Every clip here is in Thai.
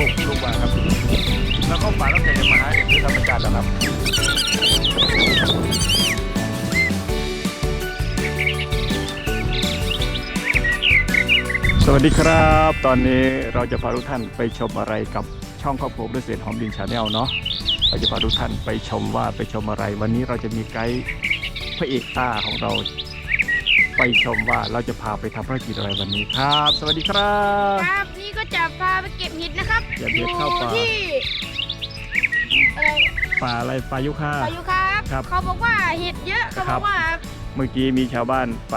ลูกลูกว่าครับ แล้วก็ป่าต้องใจจะมาหาเห็ดด้วยธรรมชาติแล้วครับสวัสดีครับ ตอนนี้เราจะพาทุกท่านไปชมอะไรกับช่องครอบครัวเกษตรหอมดินชาแนลเนาะเราจะพาทุกท่านไปชมว่าไปชมอะไร วันนี้เราจะมีไกด์พระเอกตาของเรา ไปชมว่าเราจะพาไปทำภารกิจอะไรวันนี้ครับ สวัสดีครับ ครับนี่ก็จะพาไปเก็บเห็ดนะครับเก็บเห็ดเข้าป่า อยู่ที่อะไรป่าอะไรป่ายุค่าปายุครับครับเขาบอกว่าเห็ดเยอะเขาครับอบ กว่าเมื่อกี้มีชาวบ้านไป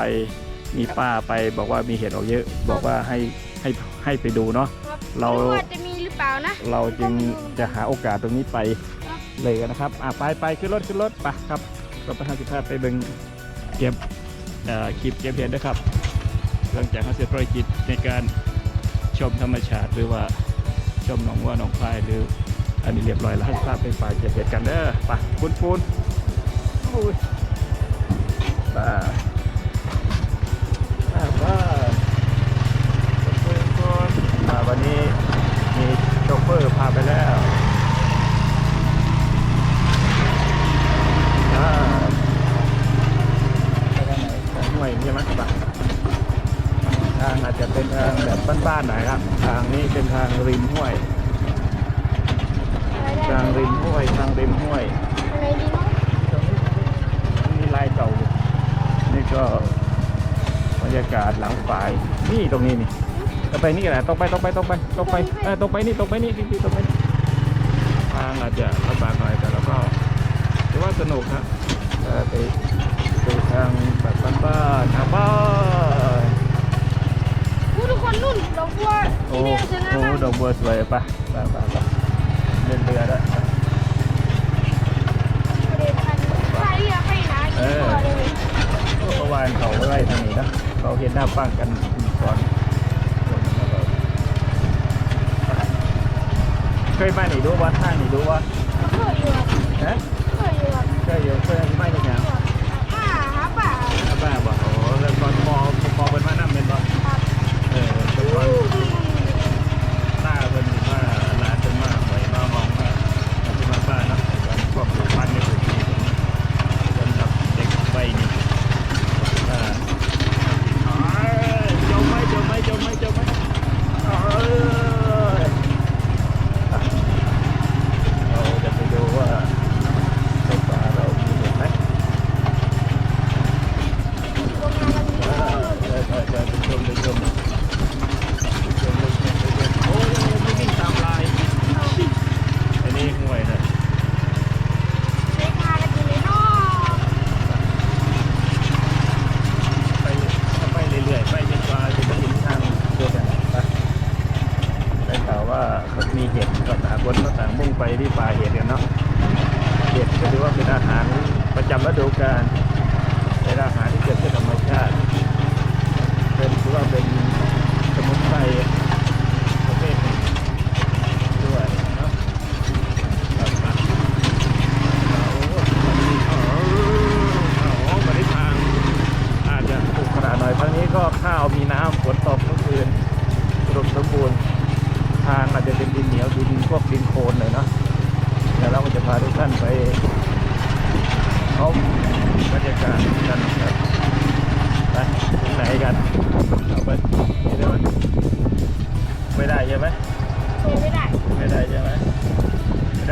มีป้าไปบอกว่ามีเห็ดออกเยอะ บอกว่าให้ให้ให้ไปดูเนาะ ครับเรา ไม่ว่าจะมีหรือเปล่านะ เราจึงจะหาโอกาสตรงนี้ไปเลยกันนะครับอะไปไปขึ้นรถขึ้นรถไปครับก็ไปห้าสิบห้าไปเบิ่งเก็บเอ่อ คลิปเก็บเห็ดนะครับ หลังจากเขาเสร็จภารกิจในการชมธรรมชาติหรือว่าชมหนองวัวหนองคายหรืออันนี้เรียบร้อยแล้วให้ภาพไปฝ่ายเก็บเห็ดกันเด้อไปปูนปูนอุ้ยไปไปไปปูนปูนอ่าวันนี้มีโชเฟอร์พาไปแล้ว หนทางห้วยใช่ไหมไปทางอาจจะเป็นทางแบบบ้านๆหน่อยครับ ทางนี้เป็นทางริมห้วยอะไรได้ทางริมห้วยทางริมห้วยอะไรดีมั้งตรงนี้มีลายเก่าอยู่นี่ก็บรรยากาศหลังฝ่ายนี่ตรงนี้นี่ตรงไปนี่แหละตรงไปตรงไปตรงไปตรงไปเออตรงไปนี่ตรงไปนี่นี่นี่ตรงไปนี่ทางอาจจะลำบากหน่อยแต่เราก็ถือว่าสนุกครับเออไปดูทางแบบบ้านๆทางบ้านผู้ทุกคนรุ่นดอกบัวโอ้ที่นี่สวยงามโหมากดอกบัวสวยปะไปไปไปเดินเรือแล้วประเด็นพันใครอยากไปหาที่ตัวเลย เมื่อวานเขาไล่ทางนี้นะเขาเห็นหน้าปั้งกันก่อนเคยมาหนีดูว่าท่าหนีดูว่าเคยอยู่ครับฮะเคยอยู่ครับเคยอยู่เคยไม่ได้ยังมาหา ป่าบ้าบ่โอ้แล้วตอนมอมอเป็นมานั่งเป็นบ่ครับเออตอนหน้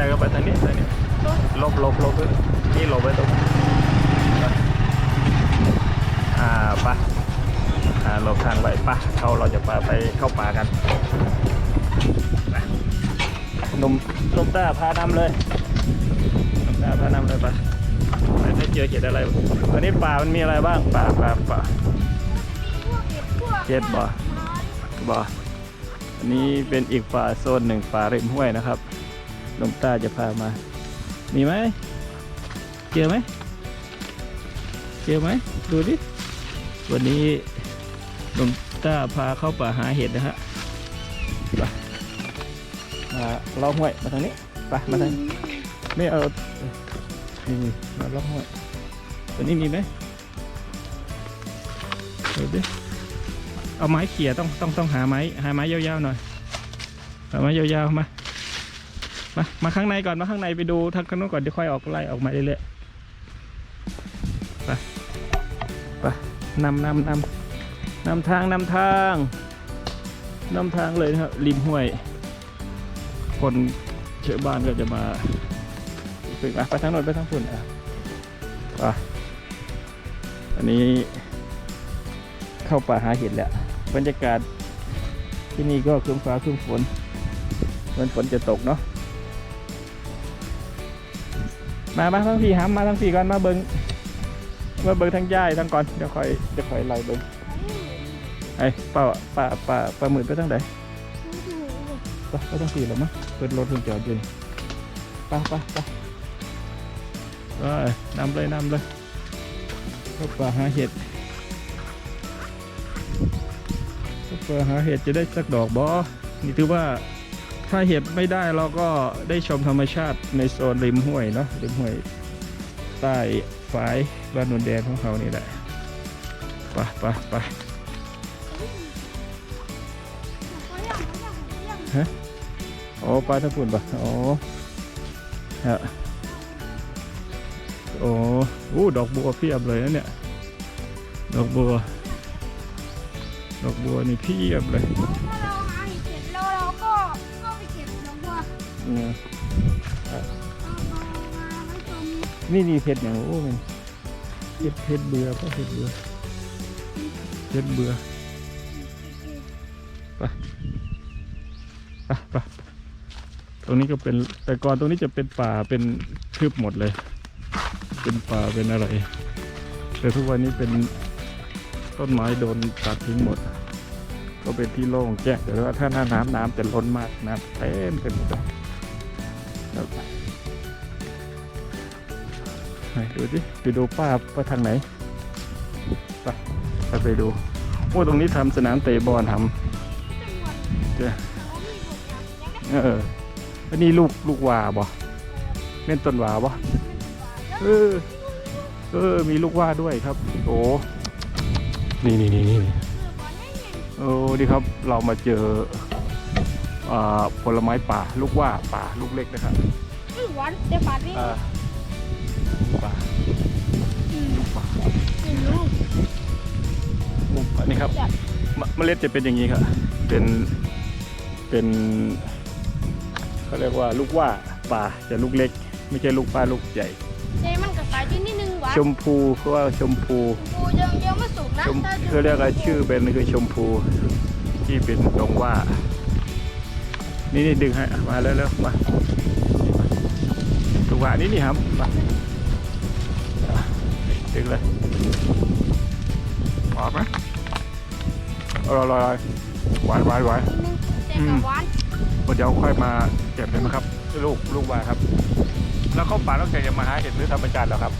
ไม่ได้ก็ไปทางนี้ทางนี้ลบลบลบนี่ลบไปตรงอ่าไปอ่าลบทางไปปะเขาเราจะพาไปเข้าป่ากันหนุ่มนุ่มตาพานำเลยนุ่มตาพานำเลยไปไปให้เจอเห็ดอะไรวันนี้ป่ามันมีอะไรบ้างป่าป่าป่าเห็ดพวกเห็ดบ่บ่อันนี้เป็นอีกป่าโซนหนึ่งป่าริมห้วยนะครับ ลวงตาจะพามา มีไหม เจอไหม เจอไหม ดูดิ วันนี้ลวงตาพาเข้าป่าหาเห็ดนะฮะไปมาลาะห้วยมาทางนี้ไปมาทางนี้ไม่เอานี่มาเลาะห้วยตัวนี้มีไหมดูดิเอาไม้เขี่ยต้องต้องต้องหาไม้หาไม้ยาวๆหน่อยเอามายาวๆมา มามาข้างในก่อนมาข้างในไปดูทางข้างนู้นก่อนเดี๋ยวค่อยออกไล่ออกมาเรื่อยๆไปไปนำนำนำนำทางนำทางนำทางเลยนะครับริมห้วย คนเชื่อบ้านก็จะมาไปไปไปทางโน้นไปทางฝุ่นอะไปอันนี้เข้าป่าหาเห็ดแล้วบรรยากาศที่นี่ก็ครึ้มฟ้าครึ้มฝนเหมันฝนจะตกเนาะ มามาทั้งพี่หามมาทั้งพี่ก่อนมาเบิงมาเบิ้งทั้งย่ายทั้งก่อนเดี๋ยวคอยเดี๋ยวคอยไล่เบิงไอ้ป้าป้าป้าป้าหมื่นไปทั้งไหนไปไปทั้งพี่หรอมั้งเปิดรถคุณจอดอยู่นี่ไปไปไปไปนำเลยนำเลยเข้าป่าหาเห็ดเข้าป่าหาเห็ดจะได้สักดอกบอนี่ถือว่า ถ้าเห็ดไม่ได้เราก็ได้ชมธรรมชาติในโซนริมห้วยเนาะริมห้วยใต้ฝายบ้านนนแดงของเขานี่แหละปไปไปเขาย่างเขาย่างเขาย่างโอ้ปลาทับปุ่นปะโอ้ฮะโอ้อู้ดอกบัวเพียบเลยนะเนี่ย ดอกบัว ดอกบัวนี่เพียบเลย นี่ยเอามาให้ชมนี่นี่เพชรอย่างโอ้มันเพชรเพชรเบื่อเพราะเพชรเบื่อเพชรเบื่อไปไปตรงนี้ก็เป็นแต่ก่อนตรงนี้จะเป็นป่าเป็นทึบหมดเลย เป็นป่าเป็นอะไร แต่ทุกวันนี้เป็นต้นไม้โดนตัดทิ้งหมด ก็เป็นที่โล่งแจ้งแต่ว่าถ้าหน้าน้ำน้ำจะล้นมากน้ำเต็มไปหมดเลย ดูดิไปดูป้าไปทางไหนไปไปไปดูโอ้ตรงนี้ทำสนามเตะบอลทำเจ้าเอออันนี้ลูกลูกวาบ่เล่นต้นวาบ่เออเออ มีลูกว่าด้วยครับ โอ้นี่นี่นี่นี่โอ้ดีครับ เรามาเจอ ผลไม้ป่า ลูกว่าป่าลูกเล็กนะครับหวานเดี๋ยวปาดนี่อ่าลูกป่าลูกป่าไม่รู้ลูกป่านี่ครับจัดมเมล็ดจะเป็นอย่างนี้ครับเป็นเป็นเขาเรียกว่าลูกว่าป่าจะลูกเล็ก ไม่ใช่ลูกป่าลูกใหญ่เจมันกับสายที่นิดนึงหวานชมพูเพราะว่าชมพูปูยังยังไม่สุกนะชมถ้าเขาเรียกอะไรชื่อเป็นคือชมพูที่เป็นดงว่า นี่นี่ดึงให้อะมาแล้วแล้วมาถูกว่านี่นี่ครับมาดึงเลยออกไหมอร่อยอร่อยหวานหวานหวานนิดนึงแต่กับหวานเดี๋ยวค่อยมาเก็บเลยนะครับ ลูกลูกว่าครับ แล้วเข้าป่าต้องใจจะมาหาเห็ดหรือธรรมชาติแล้วครับ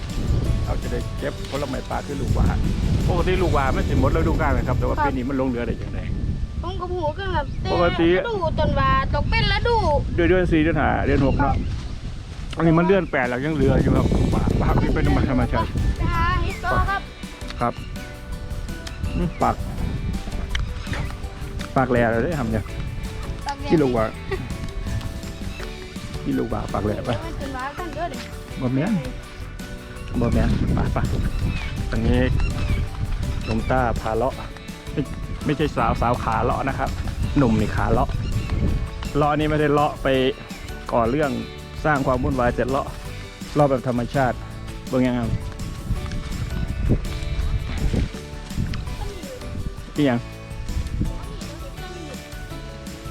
เราจะได้เก็บผลไม้ป่าคือลูกว่าปกติลูกว่าไม่ถึงหมดฤดูกาลเลยครับแต่ว่าปีนี้มันลงเรือได้ยังไง ต้องกับหัวกันแบบเต้ปกติ ดูจนว่าตกเป็นแล้วดูเดือนเดือนสี่เดือนห้าเดือนหกเนาะอันนี้มันเดือนแปดแล้วยังเหลืออยู่ครับป่าป่านี่เป็นธรรมชาติหาเห็ดต่อครับครับอืมปากปากแหล่เลยได้ทำเนี่ยตอกแดงที่ลูกว่าที่ลูกว่าปากแหล่ไปไม่จนว่ากันเด้อเด้บ่แม่นบ่แม่นไปไปตรงนี้หนุ่มต้าพาเลาะ ไม่ใช่สาวสาวขาเลาะนะครับ หนุ่มนี่ขาเลาะเลาะนี่ไม่ได้เลาะไปก่อเรื่องสร้างความวุ่นวายแต่เลาะเลาะแบบธรรมชาติเบิ่งยังไงอีหยัง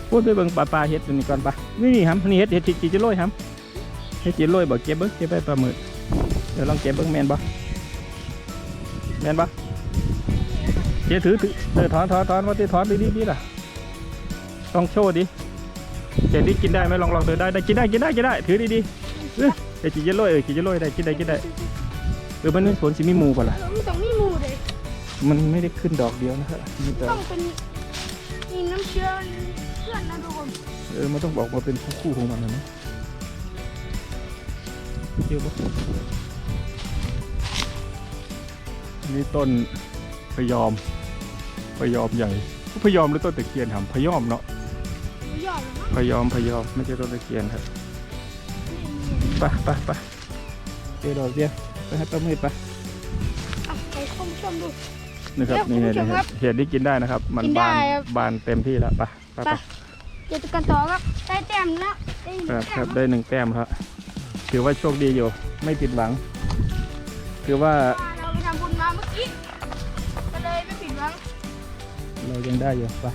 พูดไปเบิ่งปลาปลาเฮ็ดอันนี้ก่อนปะนี่นี่ครับนี่เฮ็ดเฮ็ดจีจะโรยครับเฮ็ดจีโรยบอกเก็บเบิ่งเก็บไปปลาหมึกเดี๋ยวลองเก็บเบิ่งแมนบ่แมนบ่ เจ๊ถือถือเออถอนถอนถอนว่าที่ถอนดีดีดีล่ะลองโชว์ดิเจ๊ดิกินได้ไหมลองลองเธอได้ได้กินได้กินได้กินได้ ถือดีดีๆเออเดี๋ยวจีจะโรยเออจีจะโรยได้กินได้กินได้เออมันเป็นผลสิมีหมูป่ะล่ะมันต้องมีหมูเลยมันไม่ได้ขึ้นดอกเดียวนะครับมีแต่ต้องเป็นมีน้ำเชื้อเพื่อนนะทุกคนเออมันต้องบอกมาเป็นคู่ๆของมันนะเนอะเที่ยวปะนี่ต้นพยอม พยอมใหญ่พยอมหรือต้นตะเคียนหำพยอมเนาะหมูหยอดเหรอมั้งพยอมพยอมไม่ใช่ต้นตะเคียนครับไปไปไปเดี๋ยวดอกเดียวไปให้ป้ามืดไปอะไปชมชมดู นะครับเดี๋นี่ยวคุณผู้ชมนี่ครับเห็ดที่กินได้นะครับ มันกินได้บานครับ บานเต็มที่แล้วไปไปไปไปเดี๋ยวกันต่อครับได้แต้มแล้วได้หคนึ่รับงครัแต้บมได้หนึ่งแต้มครับถือว่าโชคดีอยู่ ไม่ผิดหวัง ถือว่า เรายังได้อยู่ไป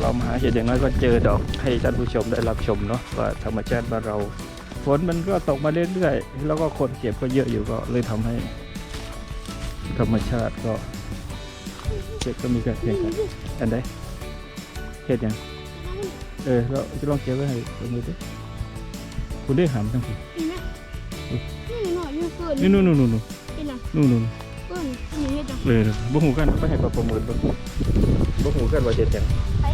เรามาหาเห็ดอย่างน้อยก็เจอดอกให้ท่านผู้ชมได้รับชมเนาะว่าธรรมชาติบ้านเราฝนมันก็ตกมาเรื่อยๆแล้วก็คนเก็บก็เยอะอยู่ก็เลยทำให้ ธรรมชาติก็เก็บก็มีการเปลี่ยนกันอันใดเห็ดหยังเออเราจะลองเก็บไว้ให้ตรงนี้ดิคุณได้หามทั้งคุณนี่นะนี่หน่อยนี่เกินนี่นู่นนู่น นู่นนู่นนี่นะนู่นนู่นเกินนี่เฮ็ดจังเลยบ่หูกันไปให้ปลาประเมินบ่บ่หูกันว่าเจ็ดจังไป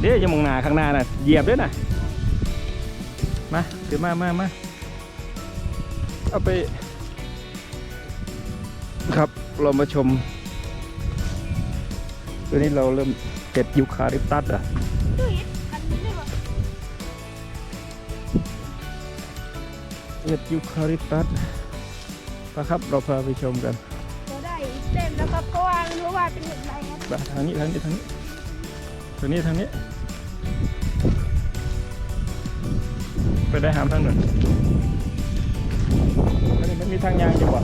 เดี๋ยวจะมองหน้าข้างหน้าน่ะเหยียบด้วยน่ะมาเดี๋ยวมามามาเอาไป ครับเรามาชมตัวนี้เราเริ่มเห็ดยูคาลิปตัสอะดูเฮ็ดอันนี้ได้บ่เห็ดยูคาลิปตัสนะครับเราพาไปชมกันเราได้ แล้วครับเพราะว่ารู้ว่าเป็นเห็ดอะไรครับทางนี้ทางนี้ทางนี้ทางนี้ทางนี้ ไปได้หามทางหนึ่งมันมีทางยางอยู่บ่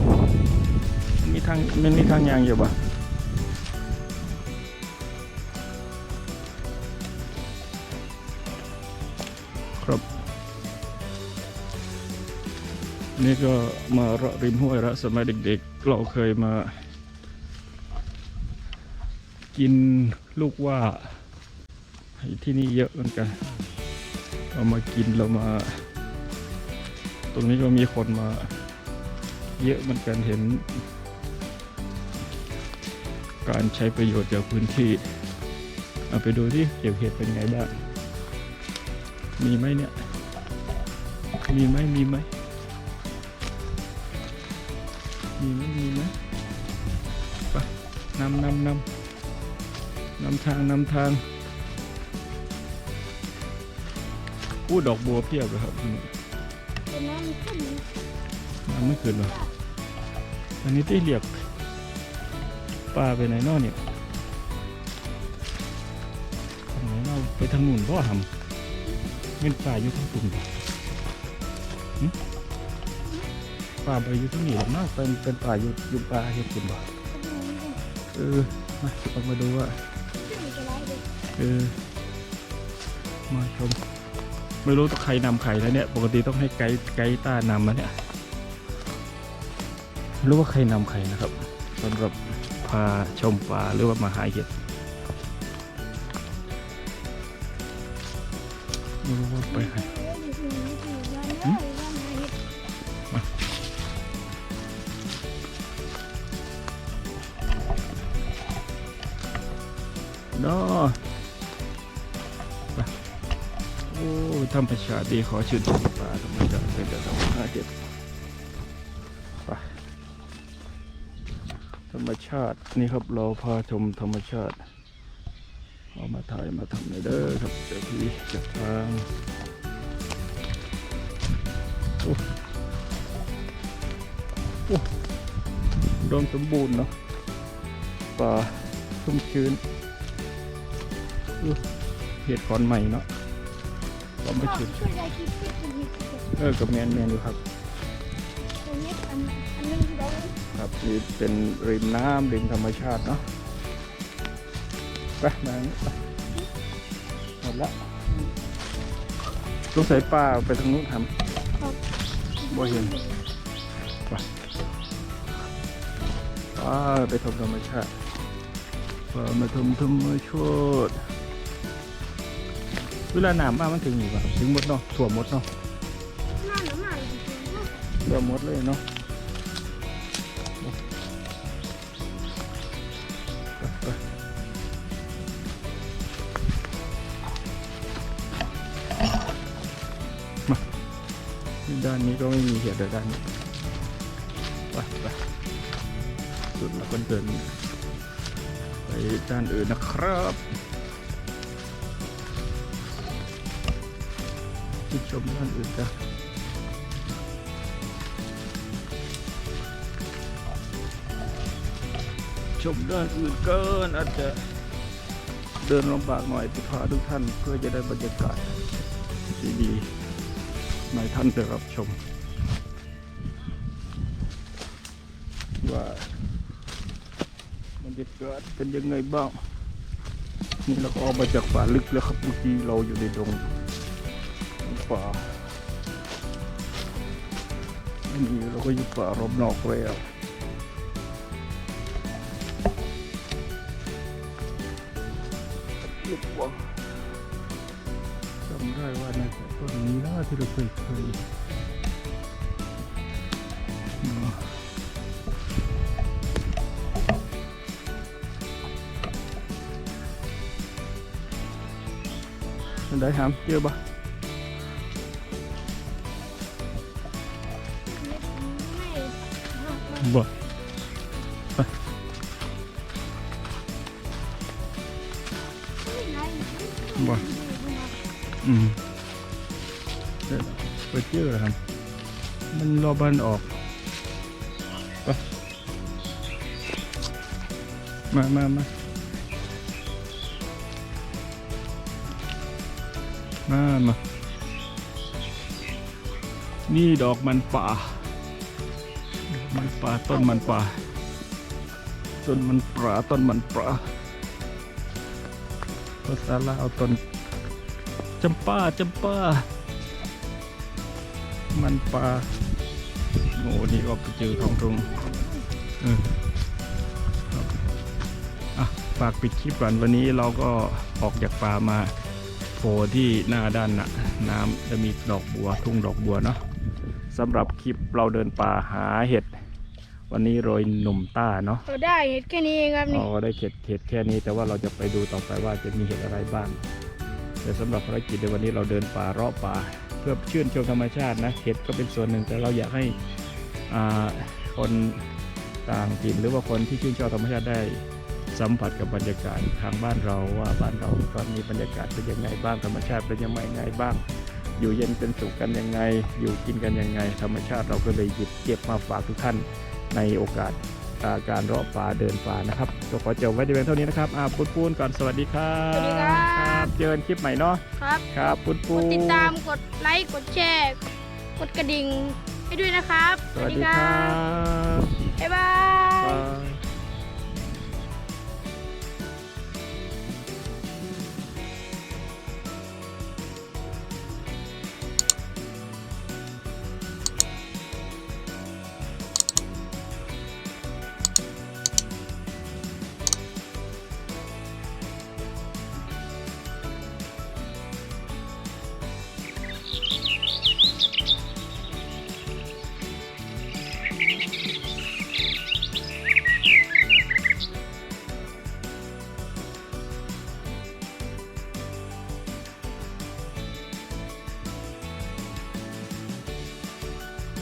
มันมีทางมันมีทางยางอยู่บ่ครับนี่ก็มาระริมห้วยระสมัยเด็กๆ เราเคยมา กินลูกว่าที่นี่เยอะเหมือนกัน เรามากินเรามา ตรงนี้ก็มีคนมา เยอะเหมือนกันเห็น การใช้ประโยชน์จากพื้นที่เอาไปดูที่เก็บเห็ดเป็นไงบ้าง มีไหมเนี่ย มีไหมมีไหม มีไหมมีไหมไปนำนำนำ นำทางนำทางอู้ดอกบัวเพียบเลยครับเป็นน้ำขึ้นน้ำไม่ขึ้นหรออันนี้ที่เรียกปลาไปไหนนอเนี่ยทางไหนเราไปทางนู่นเพราะทำเงินป่าอยู่ทางตุ่นบ่หึป่าไปอยู่ที่นี่หรอกมาเป็นเป็นป่าอยู่อยู่ป่าเห็ดกินบ่เออมาลองมาดูว่า เออมาชมไม่รู้ต้องใครนำใครแล้วเนี่ย ปกติต้องให้ไกด์ไกด์ต้านำมาเนี่ยไม่รู้ว่าใครนำใครนะครับสำหรับพาชมป่าหรือว่ามาหาเห็ดไม่รู้ว่าไปใคร อ้ธรรมชาติดีขอชื่นชมป่าธรรมชาติเป็นแต่ธรรมชาเห็ดไปธรรมชาตินี่ครับเราพาชมธรรมชาติ เอามาถ่ายมาทำในเด้อครับเจ้าพี่เจับทางโอ้โอ้ดมสมบูรณ์เนาะป่าชุ่มชื้นเห็ดขอนใหม่เนาะ ก็ไม่ช่ชื้วนยได้คิดคิดคิดคิดคิดเออกับแมนแมนอยู่ครับ ตรงนี้อันอันนึงเราครับนี่เป็นริมน้ำริมธรรมชาติเนาะไปมาอย่างนี้ไปหมดละต้องใส่ปลาไปทางนู้นทำบ่เห็นไปไปชมธรรมชาติไปมาชมธรรมชาติ เวลาหนามมามันถึงอยู่ป่ะถึงหมดเนาะถั่วหมดเนาะหน้าหนาใหม่จริงถั่วหมดเลยเนาะมาด้านนี้ก็ไม่มีเห็ดแต่ด้านนี้ไปไปสุดแล้วก็เดินไปด้านอื่นนะครับ ที่ชมด้านอื่นกันชมด้านอื่นเกินอาจจะเดินลำบากหน่อยที่พาทุกท่านเพื่อจะได้บรรยากาศดีๆในท่านได้รับชม ว่าบรรยากาศเป็นยังไงบ้างนี่เราก็ออกมาจากป่าลึกแล้วครับเมื่อกี้เราอยู่ในดง ป่าอันนี้เราก็อยู่ป่ารอบนอกแล้วลึกกว่าจำได้ว่าในะต้นนี้นะที่เราเคยเคยมาอันใดหามเจอะปะ อืมเดี๋ยวไปเจอแล้วครับ มันรอบันออกไปมามามามามา นี่ดอกมันป่า มันป่าต้นมันป่า ต้นมันป่าต้นมันป่าภาษาลาวต้น จำป้าจำป้า มันปลาโอ้นี่ก็ไปเจอของตรงเออครับอะฝากปิดคลิปก่อนวันนี้เราก็ออกจากป่ามาโผล่ที่หน้าด้านน่ะน้ำจะมีดอกบัว ทุ่งดอกบัวเนาะสำหรับคลิปเราเดินป่าหาเห็ด วันนี้โรยหนุ่มต้าเนาะเราได้เห็ดแค่นี้เองครับอ๋นี่อได้เห็ดเห็ดแค่นี้แต่ว่าเราจะไปดูต่อไปว่าจะมีเห็ดอะไรบ้าง แต่สำหรับภารกิจในวันนี้เราเดินป่าเลาะป่า เพื่อชื่นชมธรรมชาตินะเห็ดก็เป็นส่วนหนึ่งแต่เราอยากให้คนต่างถิ่นหรือว่าคนที่ชื่นชอบธรรมชาติได้สัมผัสกับบรรยากาศทางบ้านเราว่าบ้านเราตอนนี้บรรยากาศเป็นยังไงบ้างธรรมชาติเป็นยังไงไงบ้าง อยู่เย็นเป็นสุขกันยังไง อยู่กินกันยังไง ธรรมชาติเราก็เลยหยิบเก็บมาฝากทุกท่านในโอกาส การเลาะป่าเดินป่านะครับก็ขอจบไว้ในเพียงเท่านี้นะครับอ่าปุ้นปูนก่อนสวัสดีครับสวัสดีครับเจอกันคลิปใหม่เนาะครับครับปุ้นกปูดนติดตามกดไลค์กดแชร์ กดกระดิ่งให้ด้วยนะครับสวัสดีครับบ๊ายบายบาย